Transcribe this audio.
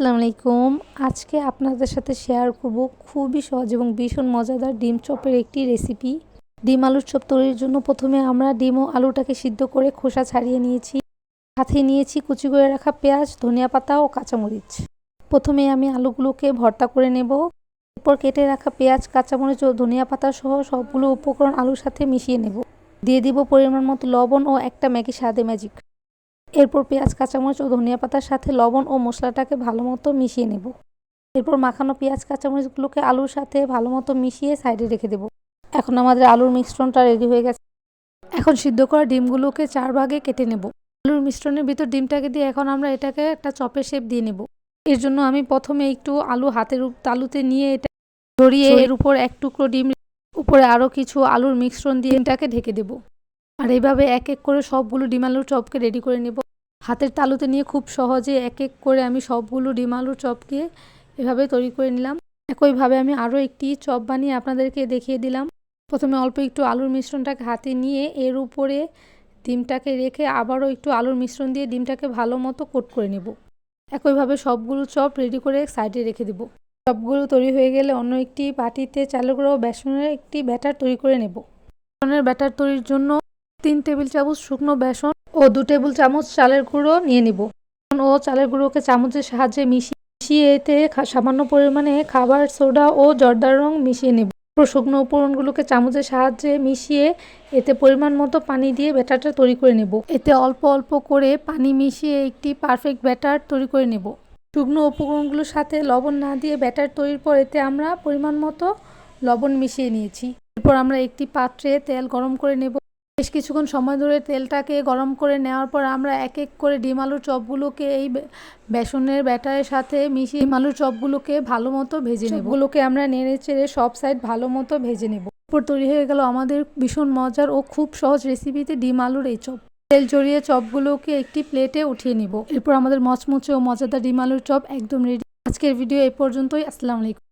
আসসালামু আলাইকুম। আজকে আপনাদের সাথে শেয়ার করব খুবই সহজ এবং ভীষণ মজাদার ডিম চপের একটি রেসিপি ডিম আলুর চপ তৈরির জন্য প্রথমে আমরা ডিম ও আলুটাকে সিদ্ধ করে খোসা ছাড়িয়ে নিয়েছি। সাথে নিয়েছি কুচি করে রাখা পেঁয়াজ, ধনিয়া পাতা ও কাঁচামরিচ। প্রথমে আমি আলুগুলোকে ভর্তা করে নেব। এরপর কেটে রাখা পেঁয়াজ, কাঁচামরিচ ও ধনিয়া পাতা সহ সবগুলো উপকরণ আলুর সাথে মিশিয়ে নেব। দিয়ে দিব পরিমাণ মতো লবণ ও একটা ম্যাগি স্বাদে ম্যাজিক এরপর পেঁয়াজ কাঁচামরিচ ও ধনিয়া পাতার সাথে লবণ ও মশলাটাকে ভালো মতো মিশিয়ে নেব। এরপর মাখানো পেঁয়াজ কাঁচামরিচগুলোকে আলুর সাথে ভালো মতো মিশিয়ে সাইডে রেখে দেব। এখন আমাদের আলুর মিশ্রণটা রেডি হয়ে গেছে। এখন সিদ্ধ করা ডিমগুলোকে চার ভাগে কেটে নেব। আলুর মিশ্রণের ভিতর ডিমটাকে দিয়ে এখন আমরা এটাকে একটা চপের শেপ দিয়ে নেব। এর জন্য আমি প্রথমে একটু আলু হাতের তালুতে নিয়ে এটা ধরিয়ে এর উপর এক টুকরো ডিম উপরে আরও কিছু আলুর মিশ্রণ দিয়ে এটাকে ঢেকে দেবো। আর এইভাবে এক এক করে সবগুলো ডিম আলুর চপকে রেডি করে নেব। হাতের তালুতে নিয়ে খুব সহজে এক এক করে আমি সবগুলো ডিম আলুর চপকে এভাবে তৈরি করে নিলাম। একইভাবে আমি আরও একটি চপ বানিয়ে আপনাদেরকে দেখিয়ে দিলাম। প্রথমে অল্প একটু আলুর মিশ্রণটাকে হাতে নিয়ে এর উপরে ডিমটাকে রেখে আবারও একটু আলুর মিশ্রণ দিয়ে ডিমটাকে ভালো মতো কোট করে নেব। একইভাবে সবগুলো চপ রেডি করে সাইডে রেখে দেব। চপগুলো তৈরি হয়ে গেলে অন্য একটি বাটিতে চালের গুঁড়ো বেসনের একটি ব্যাটার তৈরি করে নেব। বেসনের ব্যাটার তৈরির জন্য তিন টেবিল চামচ শুকনো বেসন ও দু টেবিল চামচ চালের গুঁড়ো নিয়ে নিব। ও চালের গুঁড়োকে চামচের সাহায্যে মিশিয়ে এতে সামান্য পরিমাণে খাবার, সোডা ও জর্দার রং মিশিয়ে নেব। শুকনো উপকরণগুলোকে চামচের সাহায্যে মিশিয়ে এতে পরিমাণ মতো পানি দিয়ে ব্যাটারটা তৈরি করে নেব। এতে অল্প অল্প করে পানি মিশিয়ে একটি পারফেক্ট ব্যাটার তৈরি করে নেব। শুকনো উপকরণগুলোর সাথে লবণ না দিয়ে ব্যাটার তৈরির পর এতে আমরা পরিমাণ মতো লবণ মিশিয়ে নিয়েছি। এরপর আমরা একটি পাত্রে তেল গরম করে নেব। বেশ কিছুক্ষণ সময় ধরে তেলটাকে গরম করে নেওয়ার পর আমরা এক এক করে ডিম আলুর চপগুলোকে এই বেসনের ব্যাটারের সাথে মিশিয়ে ডিম আলুর চপগুলোকে ভালো মতো ভেজে নেব। গুলোকে আমরা নেড়ে চেড়ে সব সাইড ভালো মতো ভেজে নেব। এরপর তৈরি হয়ে গেল আমাদের ভীষণ মজার ও খুব সহজ রেসিপিতে ডিম আলুর এই চপ। তেল জড়িয়ে চপগুলোকে একটি প্লেটে উঠিয়ে নিব। এরপর আমাদের মচমুচে ও মজাদার ডিম আলুর চপ একদম রেডি আজকের ভিডিও এই পর্যন্তই। আসসালামু আলাইকুম।